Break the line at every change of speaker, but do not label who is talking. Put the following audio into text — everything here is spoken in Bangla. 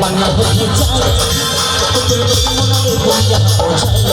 পান্না হতে চাই তোদের মনে হয়ে যায়